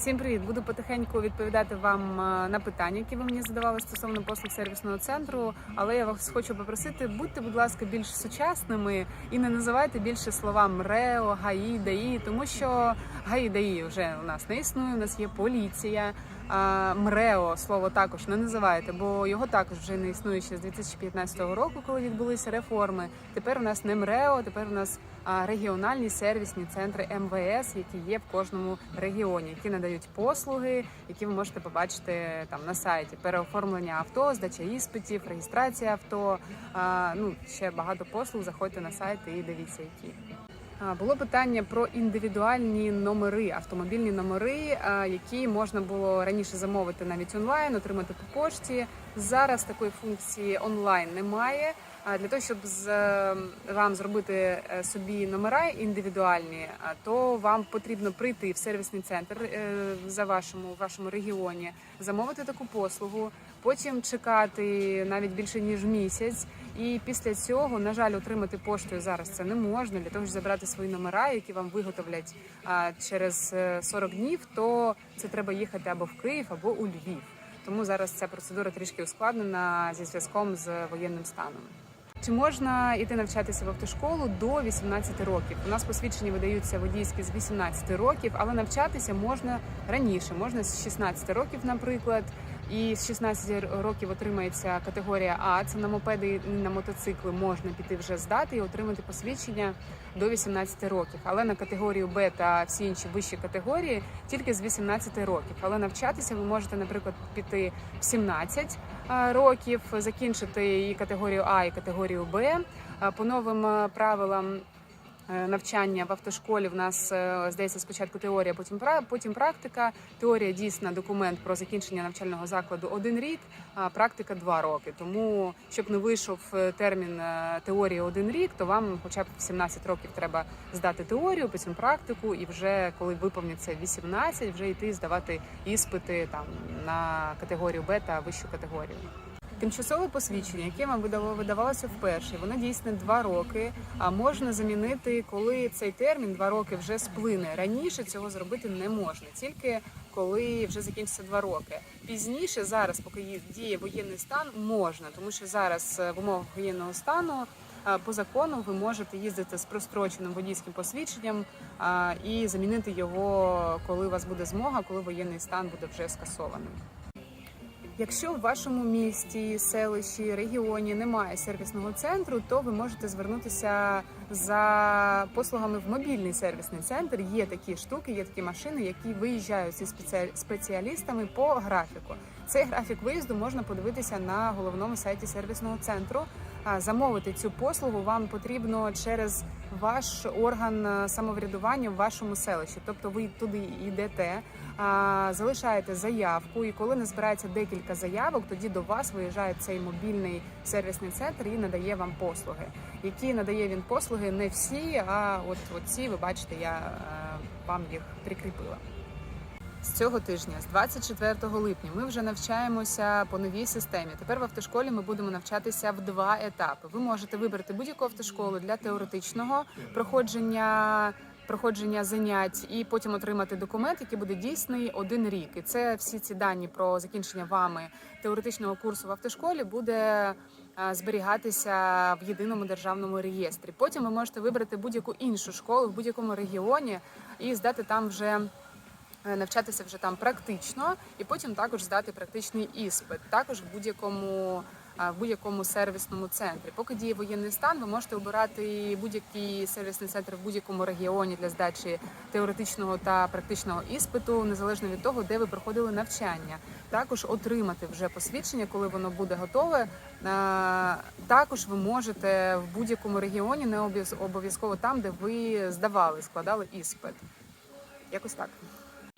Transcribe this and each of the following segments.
Всім привіт! Буду потихеньку відповідати вам е, на питання, які ви мені задавали стосовно послуг сервісного центру. Але я вас хочу попросити, будьте, будь ласка, більш сучасними і не називайте більше слова МРЕО, ГАІ, ДАІ, тому що ГАІ, ДАІ вже у нас не існує. У нас є поліція. МРЕО слово також не називайте, бо його також вже не існує ще з 2015 року, коли відбулися реформи. Тепер у нас не МРЕО, тепер у нас регіональні сервісні центри МВС, які є в кожному регіоні, які надають послуги, які ви можете побачити там на сайті. Переоформлення авто, здача іспитів, реєстрація авто. Ну ще багато послуг. Заходьте на сайт і дивіться, які. Було питання про індивідуальні номери, автомобільні номери, які можна було раніше замовити навіть онлайн, отримати по пошті. Зараз такої функції онлайн немає. А Для того, щоб з е, вам зробити е, собі номера індивідуальні, то вам потрібно прийти в сервісний центр е, за вашому вашому регіоні, замовити таку послугу, потім чекати навіть більше ніж місяць. І після цього, на жаль, отримати поштою зараз це не можна. Для того, щоб забрати свої номера, які вам виготовлять а, через е, 40 днів, то це треба їхати або в Київ, або у Львів. Тому зараз ця процедура трішки ускладнена зі зв'язком з воєнним станом. Чи можна йти навчатися в автошколу до 18 років? У нас посвідчення видаються водійські з 18 років, але навчатися можна раніше, можна з 16 років, наприклад. І з 16 років отримається категорія А. Це на мопеди і на мотоцикли можна піти вже здати і отримати посвідчення до 18 років. Але на категорію Б та всі інші вищі категорії тільки з 18 років. Але навчатися ви можете, наприклад, піти в 17 років, закінчити і категорію А, і категорію Б. По новим правилам навчання в автошколі в нас е, здається спочатку теорія, потім потім практика. Теорія дійсна документ про закінчення навчального закладу один рік, а практика два роки. Тому щоб не вийшов е, термін е, теорії один рік, то вам хоча б в 17 років треба здати теорію, потім практику, і вже коли виповниться 18, вже йти здавати іспити там на категорію Б та вищу категорію. Тимчасове посвідчення, яке вам видало- видавалося вперше, воно дійсне два роки. А можна замінити, коли цей термін два роки вже сплине. Раніше цього зробити не можна, тільки коли вже закінчиться два роки. Пізніше зараз, поки діє воєнний стан, можна, тому що зараз е, в умовах воєнного стану. е, По закону ви можете їздити з простроченим водійським посвідченням а, і замінити його, коли у вас буде змога, коли воєнний стан буде вже скасований. Якщо в вашому місті, селищі, регіоні немає сервісного центру, то ви можете звернутися за послугами в мобільний сервісний центр. Є такі штуки, є такі машини, які виїжджають зі спеці- спеціалістами по графіку. Цей графік виїзду можна подивитися на головному сайті сервісного центру. Замовити цю послугу вам потрібно через ваш орган е, самоврядування в вашому селищі. Тобто ви туди йдете, залишаєте заявку, і коли не збирається декілька заявок, тоді до вас виїжджає цей мобільний сервісний центр і надає вам послуги. Які надає він послуги, не всі, а от ці, ви бачите, я е, вам їх прикріпила. З цього тижня, з 24 липня, ми вже навчаємося по новій системі. Тепер в автошколі ми будемо навчатися в два етапи. Ви можете вибрати будь-яку автошколу для теоретичного проходження. Проходження занять і потім отримати документ, який буде дійсний один рік. І це всі ці дані про закінчення вами теоретичного курсу в автошколі буде е, зберігатися в єдиному державному реєстрі. Потім ви можете вибрати будь-яку іншу школу в будь-якому регіоні і здати там вже навчатися вже там практично, і потім також здати практичний іспит, також в будь-якому е, в будь-якому сервісному центрі. Поки діє воєнний стан, ви можете обирати будь-який сервісний центр в будь-якому регіоні для здачі теоретичного та практичного іспиту, незалежно від того, де ви проходили навчання. Також отримати вже посвідчення, коли воно буде готове. Е, Також ви можете в будь-якому регіоні, не обов'яз- обов'язково там, де ви здавали, складали іспит. Якось так.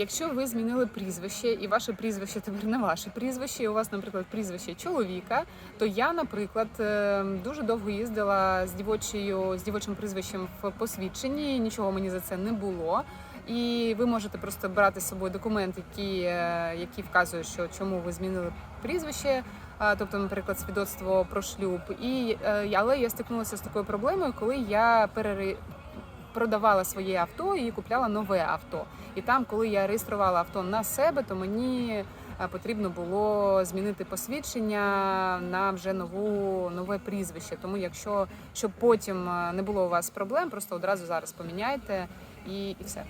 Якщо ви змінили прізвище, і ваше прізвище тепер не ваше прізвище, і у вас, наприклад, прізвище чоловіка, то я, наприклад, е, дуже довго їздила з дівочою з дівочим прізвищем в посвідченні. Нічого мені за це не було. І ви можете просто брати з собою документ, який, е, який вказує, що чому ви змінили прізвище. Тобто, наприклад, свідоцтво про шлюб, і е, але я стикнулася з такою проблемою, коли я перери продавала своє авто і купляла нове авто. І там, коли я реєструвала авто на себе, то мені е, потрібно було змінити посвідчення на вже нову нове прізвище. Тому, якщо щоб потім е, не було у вас проблем, просто одразу зараз поміняйте і, і все.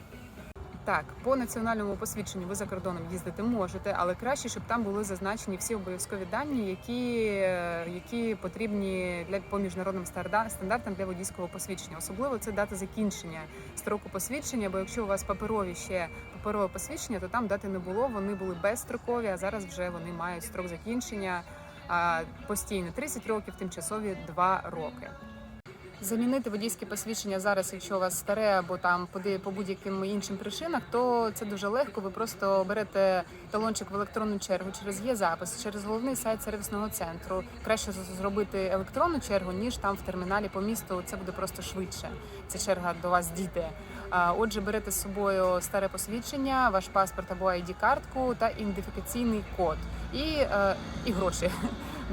Так, по національному посвідченню ви за кордоном їздити можете, але краще, щоб там були зазначені всі обов'язкові дані, які, е, які потрібні для по міжнародним стандартам для водійського посвідчення. Особливо це дата закінчення строку посвідчення. Бо якщо у вас паперові ще паперове посвідчення, то там дати не було. Вони були безстрокові, а зараз вже вони мають строк закінчення постійно 30 років, тимчасові 2 роки. Замінити водійське посвідчення зараз, якщо у вас старе або там по будь-яким іншим причинах, то це дуже легко. Ви просто берете талончик в електронну чергу через є запис, через головний сайт сервісного центру. Краще зробити електронну чергу, ніж там в терміналі по місту. Це буде просто швидше. Ця черга до вас дійде. Отже, берете з собою старе посвідчення, ваш паспорт або id картку та ідентифікаційний код і, е, і гроші.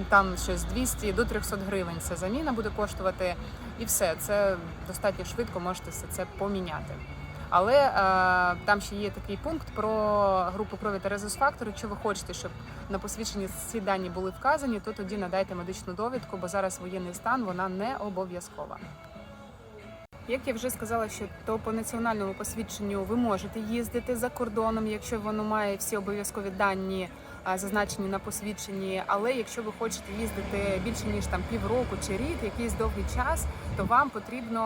Там щось 200 до 300 гривень. Це заміна буде коштувати. І все, це достатньо швидко можете все це поміняти. Але е, там ще є такий пункт про групу крові та резус-фактор. Якщо ви хочете, щоб на посвідченні ці дані були вказані, то тоді надайте медичну довідку, бо зараз воєнний стан вона не обов'язкова. Як я вже сказала, що то по національному посвідченню ви можете їздити за кордоном, якщо воно має всі обов'язкові дані зазначені на посвідченні. Але якщо ви хочете їздити більше ніж там півроку чи рік, якийсь довгий час, то вам потрібно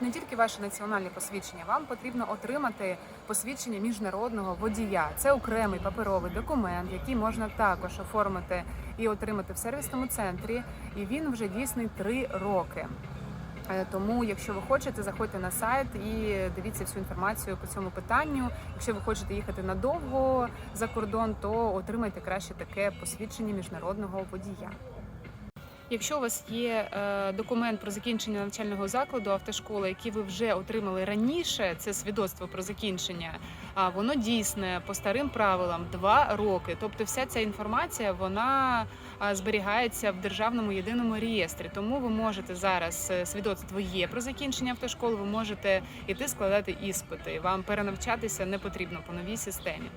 не, тільки ваше національне посвідчення, вам потрібно отримати посвідчення міжнародного водія. Це окремий паперовий документ, який можна також оформити і отримати в сервісному центрі. І він вже дійсний три роки. Е, Тому, якщо ви хочете, заходьте на сайт і дивіться всю інформацію по цьому питанню. Якщо ви хочете їхати надовго за кордон, то отримайте краще таке посвідчення міжнародного водія. Якщо у вас є е, документ про закінчення навчального закладу автошколи, який ви вже отримали раніше, це свідоцтво про закінчення, а воно дійсне по старим правилам два роки. Тобто, вся ця інформація вона зберігається в державному єдиному реєстрі. Тому ви можете зараз е, свідоцтво є про закінчення автошколи. Ви можете іти складати іспити. Вам перенавчатися не потрібно по новій системі.